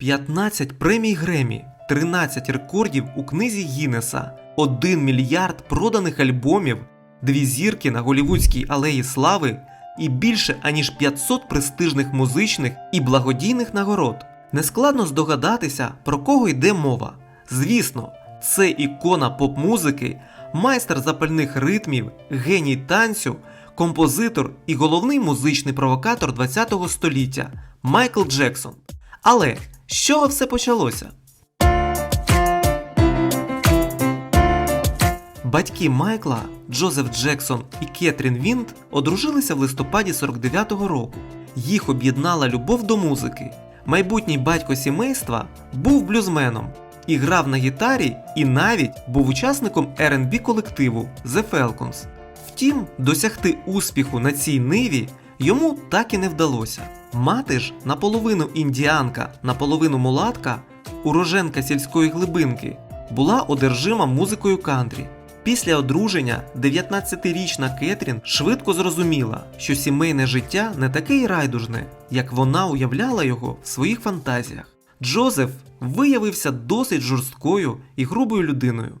15 премій Гремі, 13 рекордів у книзі Гіннеса, 1 мільярд проданих альбомів, дві зірки на голівудській алеї слави і більше аніж 500 престижних музичних і благодійних нагород. Нескладно здогадатися, про кого йде мова. Звісно, це ікона поп-музики, майстер запальних ритмів, геній танцю, композитор і головний музичний провокатор ХХ століття Майкл Джексон. Але з чого все почалося? Батьки Майкла, Джозеф Джексон і Кетрін Вінт одружилися в листопаді 49-го року. Їх об'єднала любов до музики. Майбутній батько сімейства був блюзменом і грав на гітарі, і навіть був учасником R&B колективу The Falcons. Втім, досягти успіху на цій ниві йому так і не вдалося. Мати ж наполовину індіанка, наполовину мулатка, уроженка сільської глибинки, була одержима музикою кантрі. Після одруження 19-річна Кетрін швидко зрозуміла, що сімейне життя не таке й райдужне, як вона уявляла його в своїх фантазіях. Джозеф виявився досить жорсткою і грубою людиною.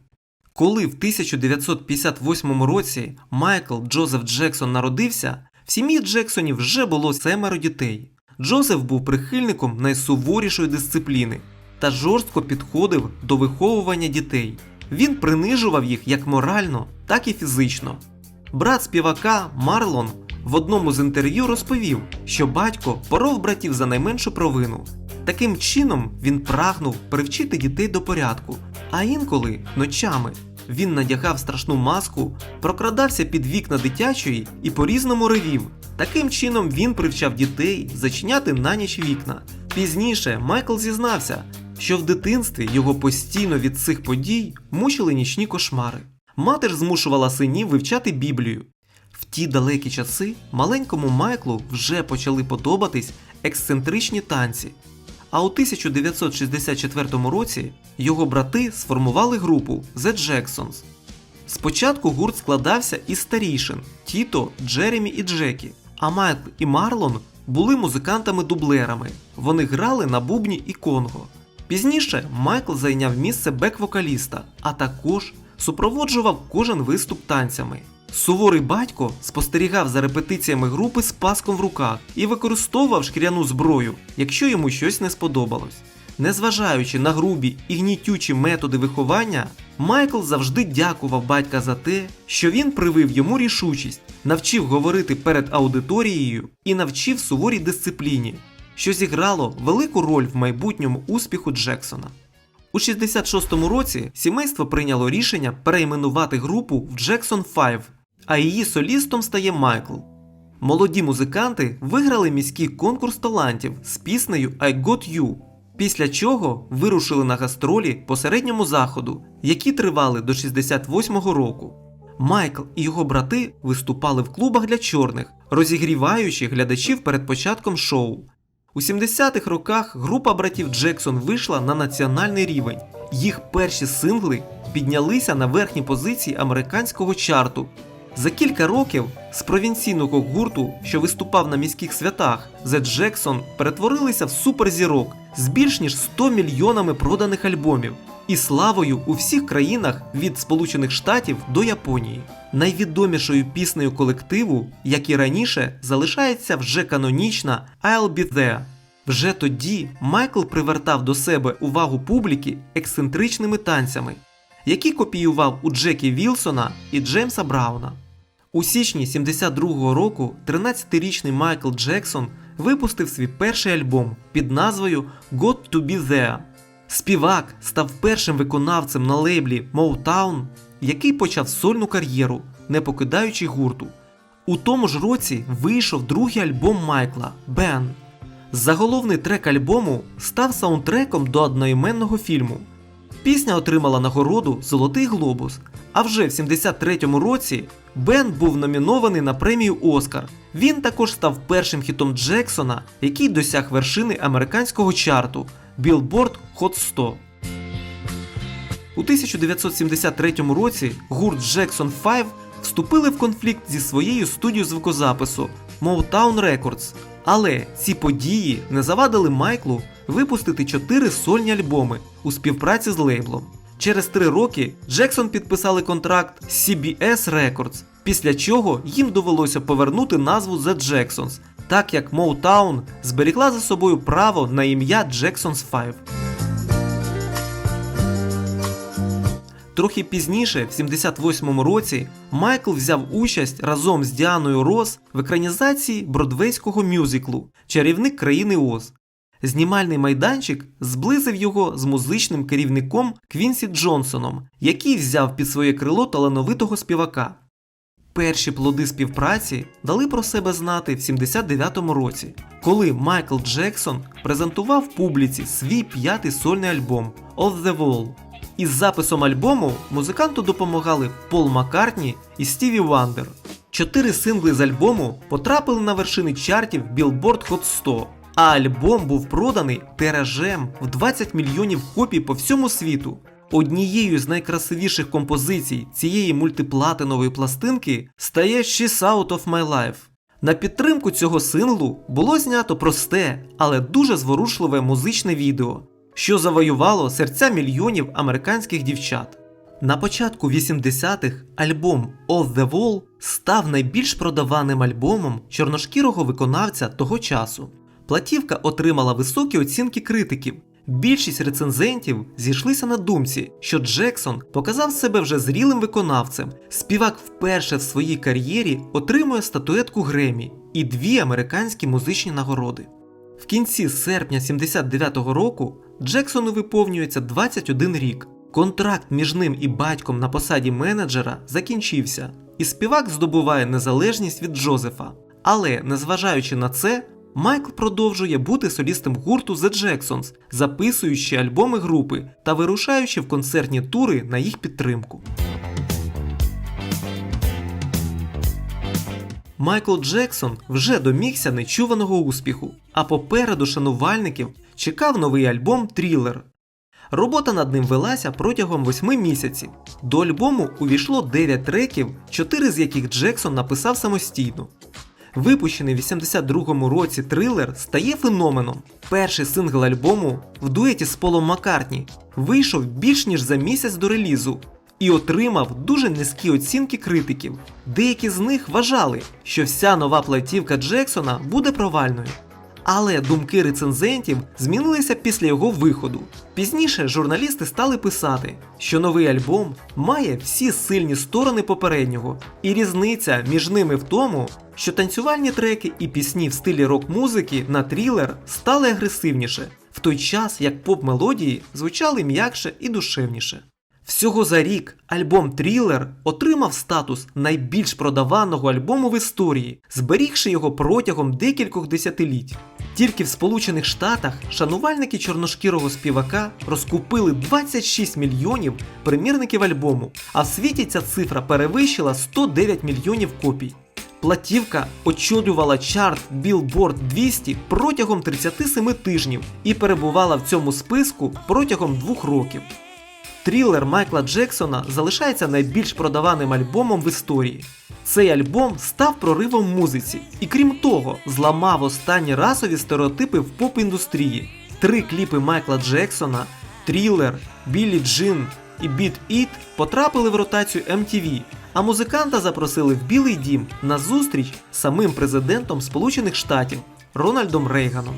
Коли в 1958 році Майкл Джозеф Джексон народився, в сім'ї Джексонів вже було семеро дітей. Джозеф був прихильником найсуворішої дисципліни та жорстко підходив до виховування дітей. Він принижував їх як морально, так і фізично. Брат співака Марлон в одному з інтерв'ю розповів, що батько поров братів за найменшу провину. Таким чином він прагнув привчити дітей до порядку, а інколи ночами він надягав страшну маску, прокрадався під вікна дитячої і по-різному ревів. Таким чином він привчав дітей зачиняти на ніч вікна. Пізніше Майкл зізнався, що в дитинстві його постійно від цих подій мучили нічні кошмари. Мати ж змушувала синів вивчати Біблію. В ті далекі часи маленькому Майклу вже почали подобатись ексцентричні танці. А у 1964 році його брати сформували групу The Jacksons. Спочатку гурт складався із старішин Тіто, Джеремі і Джекі, а Майкл і Марлон були музикантами-дублерами. Вони грали на бубні і конго. Пізніше Майкл зайняв місце бек-вокаліста, а також супроводжував кожен виступ танцями. Суворий батько спостерігав за репетиціями групи з паском в руках і використовував шкіряну зброю, якщо йому щось не сподобалось. Незважаючи на грубі і гнітючі методи виховання, Майкл завжди дякував батька за те, що він привив йому рішучість, навчив говорити перед аудиторією і навчив суворій дисципліні, що зіграло велику роль в майбутньому успіху Джексона. У 66-му році сімейство прийняло рішення перейменувати групу в Jackson 5, а її солістом стає Майкл. Молоді музиканти виграли міський конкурс талантів з піснею I Got You, після чого вирушили на гастролі по середньому заходу, які тривали до 68-го року. Майкл і його брати виступали в клубах для чорних, розігріваючи глядачів перед початком шоу. У 70-х роках група братів Джексон вийшла на національний рівень. Їх перші сингли піднялися на верхні позиції американського чарту. За кілька років з провінційного гурту, що виступав на міських святах, The Jackson перетворилися в суперзірок з більш ніж 100 мільйонами проданих альбомів і славою у всіх країнах від Сполучених Штатів до Японії. Найвідомішою піснею колективу, як і раніше, залишається вже канонічна I'll Be There. Вже тоді Майкл привертав до себе увагу публіки ексцентричними танцями, які копіював у Джекі Вілсона і Джеймса Брауна. У січні 72-го року 13-річний Майкл Джексон випустив свій перший альбом під назвою Got to Be There. Співак став першим виконавцем на лейблі Motown, який почав сольну кар'єру, не покидаючи гурту. У тому ж році вийшов другий альбом Майкла Бен. Заголовний трек альбому став саундтреком до одноіменного фільму. Пісня отримала нагороду Золотий Глобус. А вже в 73-му році Бен був номінований на премію Оскар. Він також став першим хітом Джексона, який досяг вершини американського чарту Billboard Hot 100. У 1973 році гурт Jackson 5 вступили в конфлікт зі своєю студією звукозапису Motown Records. Але ці події не завадили Майклу випустити 4 сольні альбоми у співпраці з лейблом. Через три роки Джексон підписали контракт з CBS Records, після чого їм довелося повернути назву The Jacksons, так як Motown зберігла за собою право на ім'я Jacksons 5. Трохи пізніше, в 78-му році, Майкл взяв участь разом з Діаною Рос в екранізації бродвейського мюзиклу Чарівник країни Оз. Знімальний майданчик зблизив його з музичним керівником Квінсі Джонсоном, який взяв під своє крило талановитого співака. Перші плоди співпраці дали про себе знати в 79-му році, коли Майкл Джексон презентував публіці свій п'ятий сольний альбом «Off the Wall». Із записом альбому музиканту допомагали Пол Маккартні і Стіві Вандер. Чотири сингли з альбому потрапили на вершини чартів Billboard Hot 100, а альбом був проданий тиражем в 20 мільйонів копій по всьому світу. Однією з найкрасивіших композицій цієї мультиплатинової пластинки стає She's Out of My Life. На підтримку цього синглу було знято просте, але дуже зворушливе музичне відео, що завоювало серця мільйонів американських дівчат. На початку 80-х альбом Off the Wall став найбільш продаваним альбомом чорношкірого виконавця того часу. Платівка отримала високі оцінки критиків. Більшість рецензентів зійшлися на думці, що Джексон показав себе вже зрілим виконавцем. Співак вперше в своїй кар'єрі отримує статуетку Гремі і дві американські музичні нагороди. В кінці серпня 79-го року Джексону виповнюється 21 рік. Контракт між ним і батьком на посаді менеджера закінчився, і співак здобуває незалежність від Джозефа. Але, незважаючи на це, Майкл продовжує бути солістом гурту The Jacksons, записуючи альбоми групи та вирушаючи в концертні тури на їх підтримку. Майкл Джексон вже домігся нечуваного успіху, а попереду шанувальників чекав новий альбом Трілер. Робота над ним велася протягом 8 місяців. До альбому увійшло 9 треків, 4 з яких Джексон написав самостійно. Випущений в 82-му році трилер стає феноменом. Перший сингл альбому в дуеті з Полом Маккартні вийшов більш ніж за місяць до релізу і отримав дуже низькі оцінки критиків. Деякі з них вважали, що вся нова платівка Джексона буде провальною. Але думки рецензентів змінилися після його виходу. Пізніше журналісти стали писати, що новий альбом має всі сильні сторони попереднього, і різниця між ними в тому, що танцювальні треки і пісні в стилі рок-музики на трілер стали агресивніше, в той час як поп-мелодії звучали м'якше і душевніше. Всього за рік альбом Трілер отримав статус найбільш продаваного альбому в історії, зберігши його протягом декількох десятиліть. Тільки в Сполучених Штатах шанувальники чорношкірого співака розкупили 26 мільйонів примірників альбому, а в світі ця цифра перевищила 109 мільйонів копій. Платівка очолювала чарт Billboard 200 протягом 37 тижнів і перебувала в цьому списку протягом двох років. Трілер Майкла Джексона залишається найбільш продаваним альбомом в історії. Цей альбом став проривом музиці і, крім того, зламав останні расові стереотипи в поп-індустрії. Три кліпи Майкла Джексона, Трілер, Біллі Джин і Beat It потрапили в ротацію MTV, а музиканта запросили в Білий Дім на зустріч з самим президентом Сполучених Штатів Рональдом Рейганом.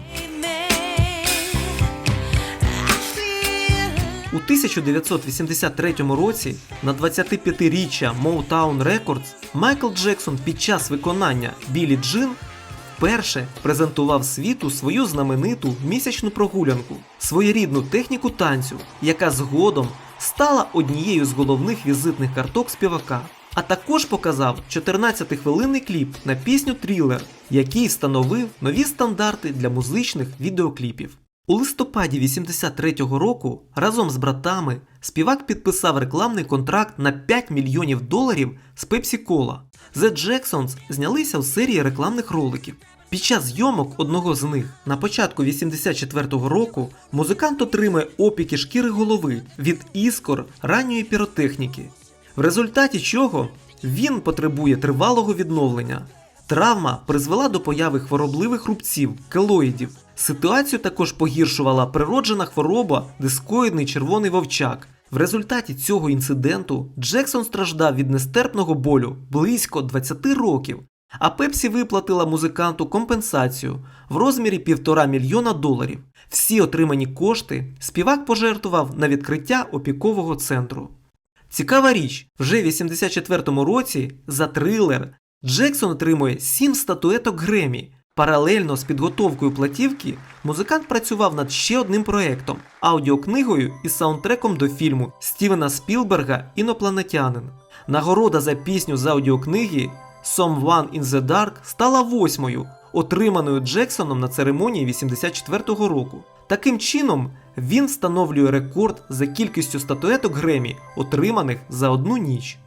У 1983 році на 25-річчя Motown Records Майкл Джексон під час виконання Білі Джин вперше презентував світу свою знамениту місячну прогулянку, своєрідну техніку танцю, яка згодом стала однією з головних візитних карток співака. А також показав 14-хвилинний кліп на пісню Трілер, який встановив нові стандарти для музичних відеокліпів. У листопаді 83-го року разом з братами співак підписав рекламний контракт на 5 мільйонів доларів з Pepsi Cola. The Jacksons знялися в серії рекламних роликів. Під час зйомок одного з них на початку 84-го року музикант отримує опіки шкіри голови від іскор ранньої піротехніки, в результаті чого він потребує тривалого відновлення. Травма призвела до появи хворобливих рубців, келоїдів, Ситуацію також погіршувала природжена хвороба дискоїдний червоний вовчак. В результаті цього інциденту Джексон страждав від нестерпного болю близько 20 років, а Пепсі виплатила музиканту компенсацію в розмірі півтора мільйона доларів. Всі отримані кошти співак пожертвував на відкриття опікового центру. Цікава річ, вже в 84-му році за трилер Джексон отримує 7 статуеток Гремі. Паралельно з підготовкою платівки музикант працював над ще одним проєктом аудіокнигою і саундтреком до фільму Стівена Спілберга Інопланетянин. Нагорода за пісню з аудіокниги Someone in the Dark стала восьмою, отриманою Джексоном на церемонії 84-го року. Таким чином, він встановлює рекорд за кількістю статуеток Гремі, отриманих за одну ніч.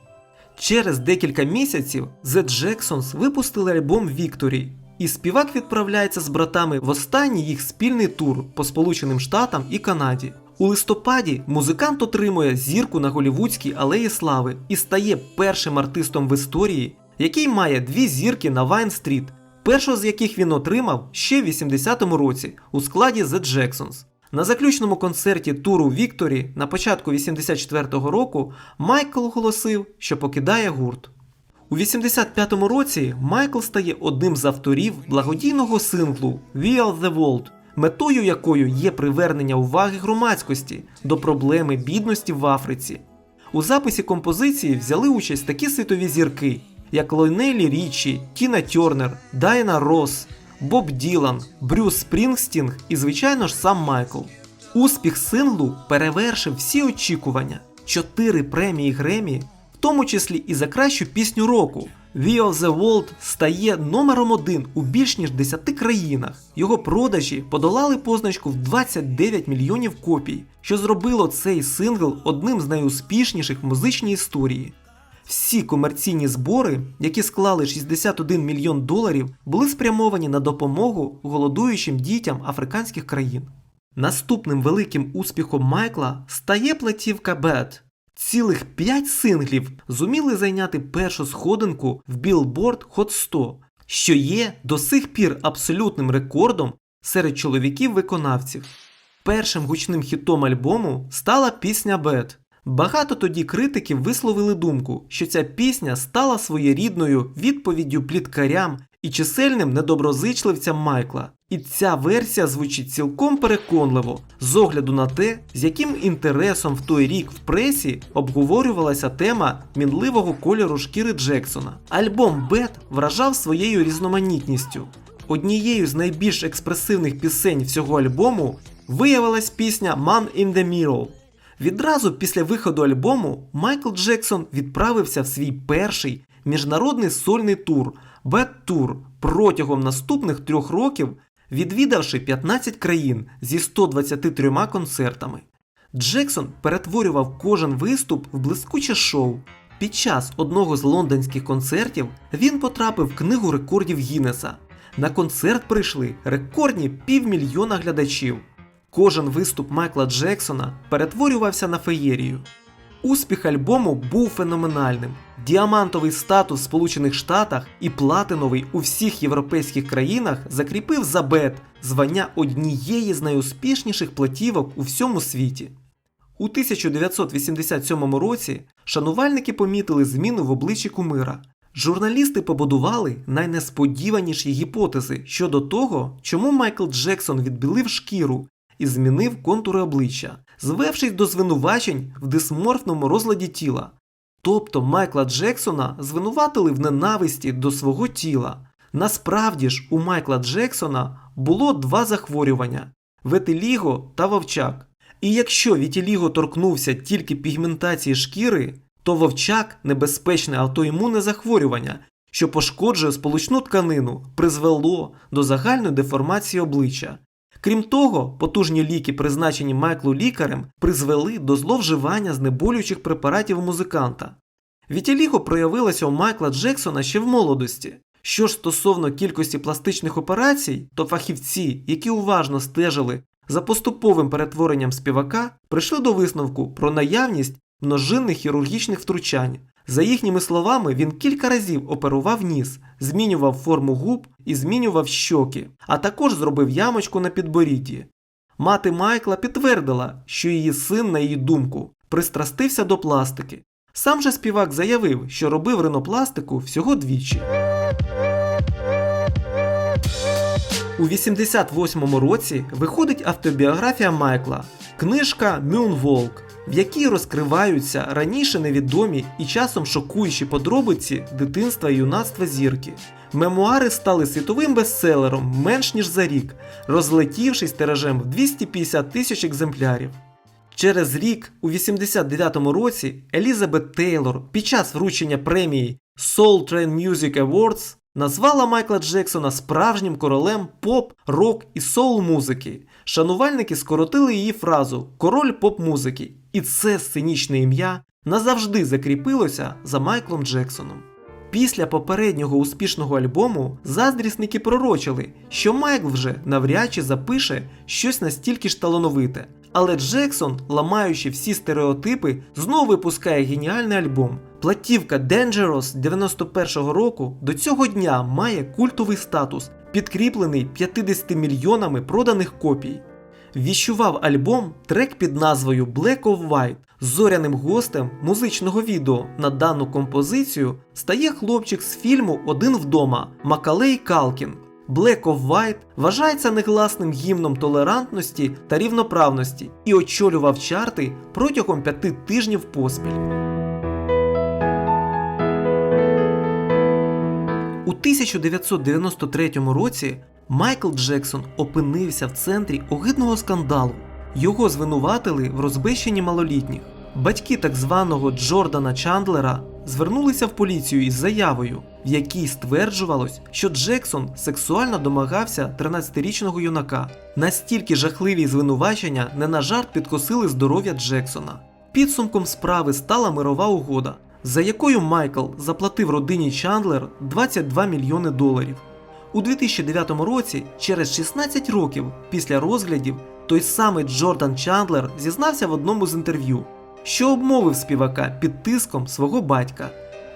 Через декілька місяців The Jacksons випустили альбом Victory, і співак відправляється з братами в останній їх спільний тур по Сполученим Штатам і Канаді. У листопаді музикант отримує зірку на Голівудській алеї слави і стає першим артистом в історії, який має дві зірки на Вайн-стріт, першу з яких він отримав ще в 80-му році у складі The Jacksons. На заключному концерті туру Вікторі на початку 84-го року Майкл оголосив, що покидає гурт. У 85-му році Майкл стає одним з авторів благодійного синглу We Are The World, метою якою є привернення уваги громадськості до проблеми бідності в Африці. У записі композиції взяли участь такі світові зірки, як Лойнелі Річі, Тіна Тьорнер, Дайна Росс, Боб Ділан, Брюс Спрінгстінг і, звичайно ж, сам Майкл. Успіх синглу перевершив всі очікування. Чотири премії Гремі, тому числі і за кращу пісню року. We of the World стає номером один у більш ніж 10 країнах. Його продажі подолали позначку в 29 мільйонів копій, що зробило цей сингл одним з найуспішніших в музичній історії. Всі комерційні збори, які склали 61 мільйон доларів, були спрямовані на допомогу голодуючим дітям африканських країн. Наступним великим успіхом Майкла стає платівка Bad. Цілих 5 синглів зуміли зайняти першу сходинку в Billboard Hot 100, що є до сих пір абсолютним рекордом серед чоловіків-виконавців. Першим гучним хітом альбому стала пісня Bad. Багато тоді критиків висловили думку, що ця пісня стала своєрідною відповіддю пліткарям і чисельним недоброзичливцям Майкла. І ця версія звучить цілком переконливо, з огляду на те, з яким інтересом в той рік в пресі обговорювалася тема мінливого кольору шкіри Джексона. Альбом Бет вражав своєю різноманітністю. Однією з найбільш експресивних пісень всього альбому виявилась пісня Man in the Mirror. Відразу після виходу альбому Майкл Джексон відправився в свій перший міжнародний сольний тур Bad Tour протягом наступних трьох років, відвідавши 15 країн зі 123 концертами. Джексон перетворював кожен виступ в блискуче шоу. Під час одного з лондонських концертів він потрапив в книгу рекордів Гіннеса. На концерт прийшли рекордні півмільйона глядачів. Кожен виступ Майкла Джексона перетворювався на феєрію. Успіх альбому був феноменальним. Діамантовий статус в Сполучених Штатах і платиновий у всіх європейських країнах закріпив за Бет звання однієї з найуспішніших платівок у всьому світі. У 1987 році шанувальники помітили зміну в обличчі кумира. Журналісти побудували найнесподіваніші гіпотези щодо того, чому Майкл Джексон відбілив шкіру і змінив контури обличчя, звевшись до звинувачень в дисморфному розладі тіла. Тобто Майкла Джексона звинуватили в ненависті до свого тіла. Насправді ж у Майкла Джексона було два захворювання ветиліго та вовчак. І якщо вітіліго торкнувся тільки пігментації шкіри, то вовчак небезпечне автоімунне захворювання, що пошкоджує сполучну тканину, призвело до загальної деформації обличчя. Крім того, потужні ліки, призначені Майклу лікарем, призвели до зловживання знеболюючих препаратів музиканта. Вітіліго проявилося у Майкла Джексона ще в молодості. Що ж стосовно кількості пластичних операцій, то фахівці, які уважно стежили за поступовим перетворенням співака, прийшли до висновку про наявність множинних хірургічних втручань, За їхніми словами, він кілька разів оперував ніс, змінював форму губ і змінював щоки, а також зробив ямочку на підборідді. Мати Майкла підтвердила, що її син, на її думку, пристрастився до пластики. Сам же співак заявив, що робив ринопластику всього двічі. У 88-му році виходить автобіографія Майкла, книжка Moonwalk, в якій розкриваються раніше невідомі і часом шокуючі подробиці дитинства і юнацтва зірки. Мемуари стали світовим бестселером менш ніж за рік, розлетівшись тиражем в 250 тисяч екземплярів. Через рік, у 89-му році, Елізабет Тейлор під час вручення премії Soul Train Music Awards назвала Майкла Джексона справжнім королем поп, рок і соул музики. Шанувальники скоротили її фразу Король поп-музики, і це сценічне ім'я назавжди закріпилося за Майклом Джексоном. Після попереднього успішного альбому заздрісники пророчили, що Майкл вже навряд чи запише щось настільки ж талановите. Але Джексон, ламаючи всі стереотипи, знову випускає геніальний альбом. Платівка Dangerous 91-го року до цього дня має культовий статус, підкріплений 50 мільйонами проданих копій. Віщував альбом трек під назвою Black of White. Зоряним гостем музичного відео на дану композицію стає хлопчик з фільму Один вдома Макалей Калкін. Black of White вважається негласним гімном толерантності та рівноправності і очолював чарти протягом п'яти тижнів поспіль. У 1993 році Майкл Джексон опинився в центрі огидного скандалу. Його звинуватили в розбещенні малолітніх. Батьки так званого Джордана Чандлера звернулися в поліцію із заявою, в якій стверджувалось, що Джексон сексуально домагався 13-річного юнака. Настільки жахливі звинувачення не на жарт підкосили здоров'я Джексона. Підсумком справи стала мирова угода, за якою Майкл заплатив родині Чандлер 22 мільйони доларів. У 2009 році, через 16 років після розглядів, той самий Джордан Чандлер зізнався в одному з інтерв'ю, що обмовив співака під тиском свого батька.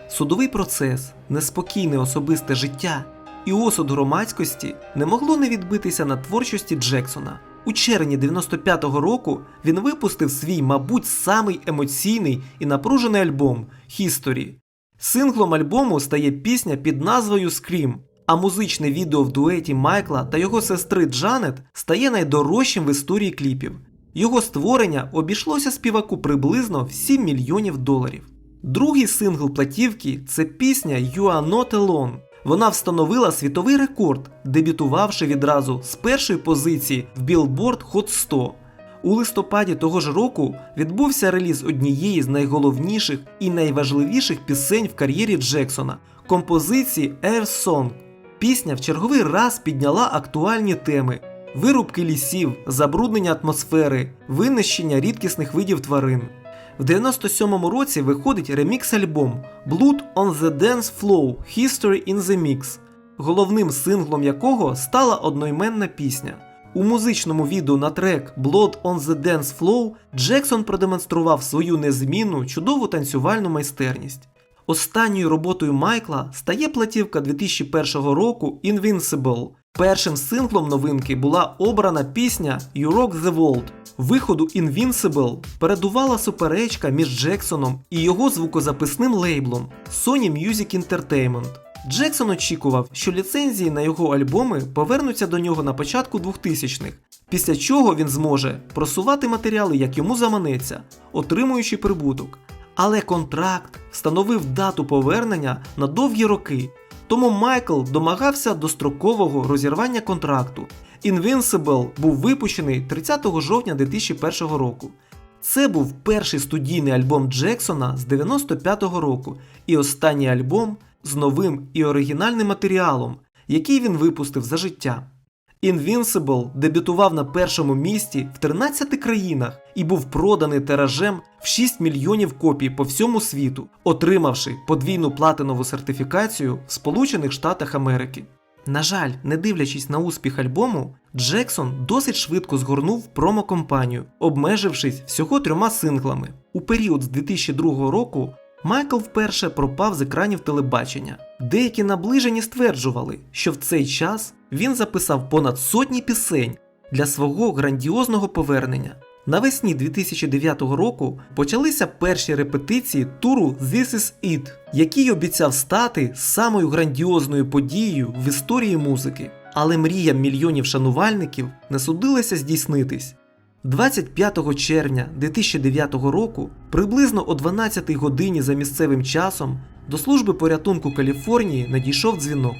Судовий процес, неспокійне особисте життя і осуд громадськості не могло не відбитися на творчості Джексона. У червні 95-го року він випустив свій, мабуть, самий емоційний і напружений альбом History. Синглом альбому стає пісня під назвою Scream, а музичне відео в дуеті Майкла та його сестри Джанет стає найдорожчим в історії кліпів. Його створення обійшлося співаку приблизно в 7 мільйонів доларів. Другий сингл платівки це пісня You Are Not Alone. Вона встановила світовий рекорд, дебютувавши відразу з першої позиції в Billboard Hot 100. У листопаді того ж року відбувся реліз однієї з найголовніших і найважливіших пісень в кар'єрі Джексона композиції Air Song. Пісня в черговий раз підняла актуальні теми: вирубки лісів, забруднення атмосфери, винищення рідкісних видів тварин. В 97-му році виходить ремікс-альбом Blood on the Dance Flow History in the Mix, головним синглом якого стала одноіменна пісня. У музичному відео на трек Blood on the Dance Flow Джексон продемонстрував свою незмінну чудову танцювальну майстерність. Останньою роботою Майкла стає платівка 2001 року Invincible. Першим синглом новинки була обрана пісня You Rock the World. Виходу Invincible передувала суперечка між Джексоном і його звукозаписним лейблом Sony Music Entertainment. Джексон очікував, що ліцензії на його альбоми повернуться до нього на початку 2000-х, після чого він зможе просувати матеріали, як йому заманеться, отримуючи прибуток. Але контракт встановив дату повернення на довгі роки, тому Майкл домагався дострокового розірвання контракту. Invincible був випущений 30 жовтня 2001 року. Це був перший студійний альбом Джексона з 95-го року і останній альбом з новим і оригінальним матеріалом, який він випустив за життя. Invincible дебютував на першому місці в 13 країнах і був проданий тиражем в 6 мільйонів копій по всьому світу, отримавши подвійну платинову сертифікацію в Сполучених Штатах Америки. На жаль, не дивлячись на успіх альбому, Джексон досить швидко згорнув промо-компанію, обмежившись всього трьома синглами. У період з 2002 року Майкл вперше пропав з екранів телебачення. Деякі наближені стверджували, що в цей час він записав понад сотні пісень для свого грандіозного повернення. Навесні 2009 року почалися перші репетиції туру This Is It, який обіцяв стати самою грандіозною подією в історії музики. Але мріям мільйонів шанувальників не судилося здійснитись. 25 червня 2009 року, приблизно о 12 годині за місцевим часом, до служби порятунку Каліфорнії надійшов дзвінок.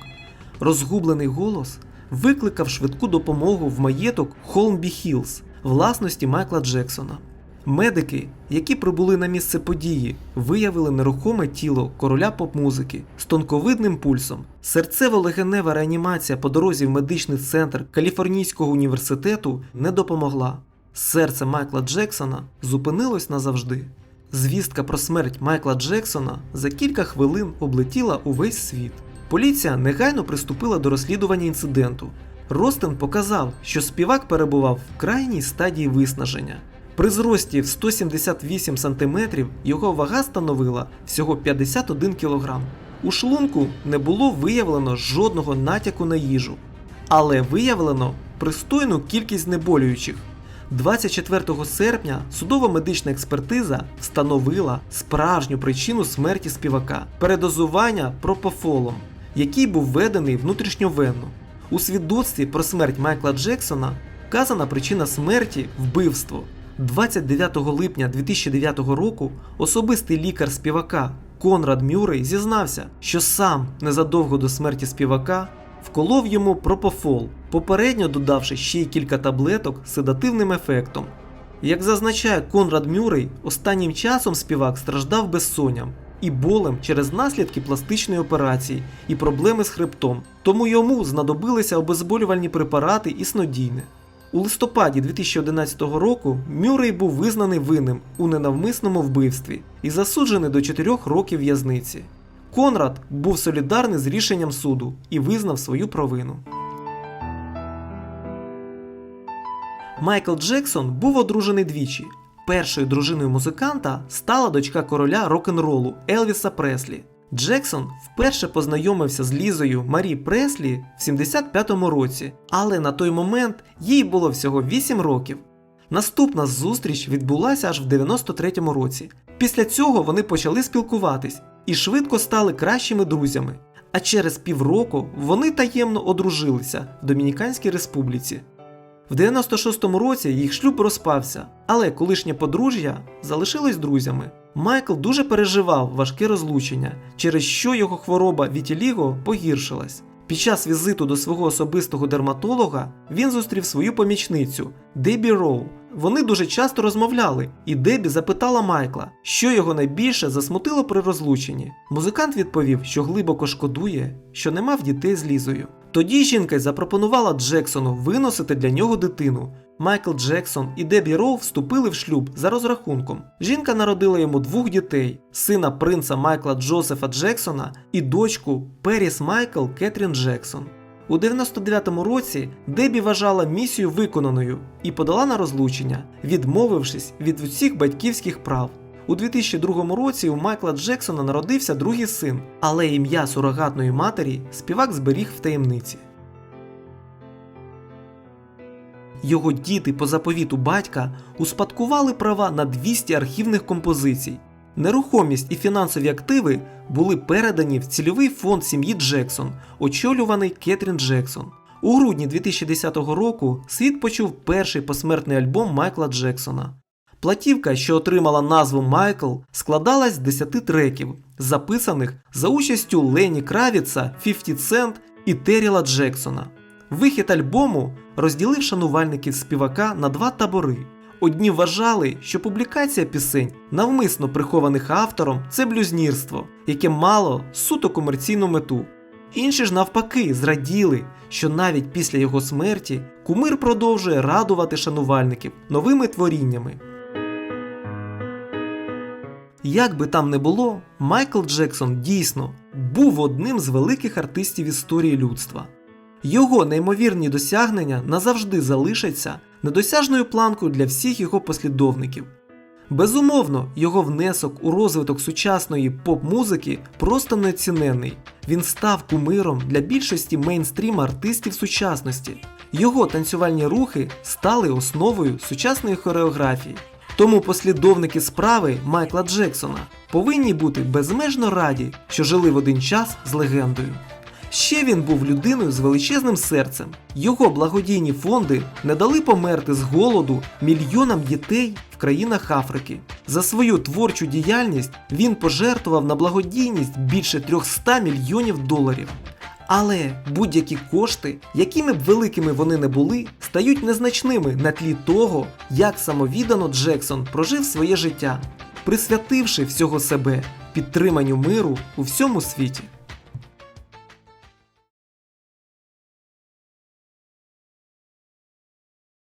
Розгублений голос викликав швидку допомогу в маєток Холмбі Хілз, власності Майкла Джексона. Медики, які прибули на місце події, виявили нерухоме тіло короля поп-музики з тонковидним пульсом. Серцево-легенева реанімація по дорозі в медичний центр Каліфорнійського університету не допомогла. Серце Майкла Джексона зупинилось назавжди. Звістка про смерть Майкла Джексона за кілька хвилин облетіла увесь світ. Поліція негайно приступила до розслідування інциденту. Ростен показав, що співак перебував в крайній стадії виснаження. При зрості в 178 см його вага становила всього 51 кг. У шлунку не було виявлено жодного натяку на їжу, але виявлено пристойну кількість знеболюючих. 24 серпня судово-медична експертиза встановила справжню причину смерті співака передозування пропофолом, який був введений внутрішньовенно. У свідоцтві про смерть Майкла Джексона вказана причина смерті вбивство. 29 липня 2009 року особистий лікар співака Конрад Мюррей зізнався, що сам незадовго до смерті співака вколов йому пропофол, попередньо додавши ще й кілька таблеток з седативним ефектом. Як зазначає Конрад Мюррей, останнім часом співак страждав безсонням і болем через наслідки пластичної операції і проблеми з хребтом, тому йому знадобилися обезболювальні препарати і снодійне. У листопаді 2011 року Мюррей був визнаний винним у ненавмисному вбивстві і засуджений до 4 років в'язниці. Конрад був солідарний з рішенням суду і визнав свою провину. Майкл Джексон був одружений двічі. Першою дружиною музиканта стала дочка короля рок-н-ролу Елвіса Преслі. Джексон вперше познайомився з Лізою Марі Преслі в 75-му році, але на той момент їй було всього 8 років. Наступна зустріч відбулася аж в 93-му році. Після цього вони почали спілкуватись і швидко стали кращими друзями. А через півроку вони таємно одружилися в Домініканській республіці. В 96-му році їх шлюб розпався, але колишнє подружжя залишилось друзями. Майкл дуже переживав важке розлучення, через що його хвороба Вітіліго погіршилась. Під час візиту до свого особистого дерматолога він зустрів свою помічницю Дебі Роу. Вони дуже часто розмовляли, і Дебі запитала Майкла, що його найбільше засмутило при розлученні. Музикант відповів, що глибоко шкодує, що не мав дітей з Лізою. Тоді жінка й запропонувала Джексону виносити для нього дитину. Майкл Джексон і Дебі Роу вступили в шлюб за розрахунком. Жінка народила йому двох дітей: сина принца Майкла Джозефа Джексона і дочку Періс Майкл Кетрін Джексон. У 99-му році Дебі вважала місію виконаною і подала на розлучення, відмовившись від усіх батьківських прав. У 2002 році у Майкла Джексона народився другий син, але ім'я сурогатної матері співак зберіг в таємниці. Його діти по заповіту батька успадкували права на 200 архівних композицій. Нерухомість і фінансові активи були передані в цільовий фонд сім'ї Джексон, очолюваний Кетрін Джексон. У грудні 2010 року світ почув перший посмертний альбом Майкла Джексона. Платівка, що отримала назву Майкл, складалась з 10 треків, записаних за участю Лені Кравіца, 50 Cent і Теріла Джексона. Вихід альбому розділив шанувальників співака на два табори. Одні вважали, що публікація пісень, навмисно прихованих автором, це блюзнірство, яке мало суто комерційну мету. Інші ж навпаки зраділи, що навіть після його смерті кумир продовжує радувати шанувальників новими творіннями. Як би там не було, Майкл Джексон дійсно був одним з великих артистів історії людства. Його неймовірні досягнення назавжди залишаться недосяжною планкою для всіх його послідовників. Безумовно, його внесок у розвиток сучасної поп-музики просто неоціненний. Він став кумиром для більшості мейнстрім артистів сучасності. Його танцювальні рухи стали основою сучасної хореографії. Тому послідовники справи Майкла Джексона повинні бути безмежно раді, що жили в один час з легендою. Ще він був людиною з величезним серцем. Його благодійні фонди не дали померти з голоду мільйонам дітей в країнах Африки. За свою творчу діяльність він пожертвував на благодійність більше 300 мільйонів доларів. Але будь-які кошти, якими б великими вони не були, стають незначними на тлі того, як самовіддано Джексон прожив своє життя, присвятивши всього себе підтриманню миру у всьому світі.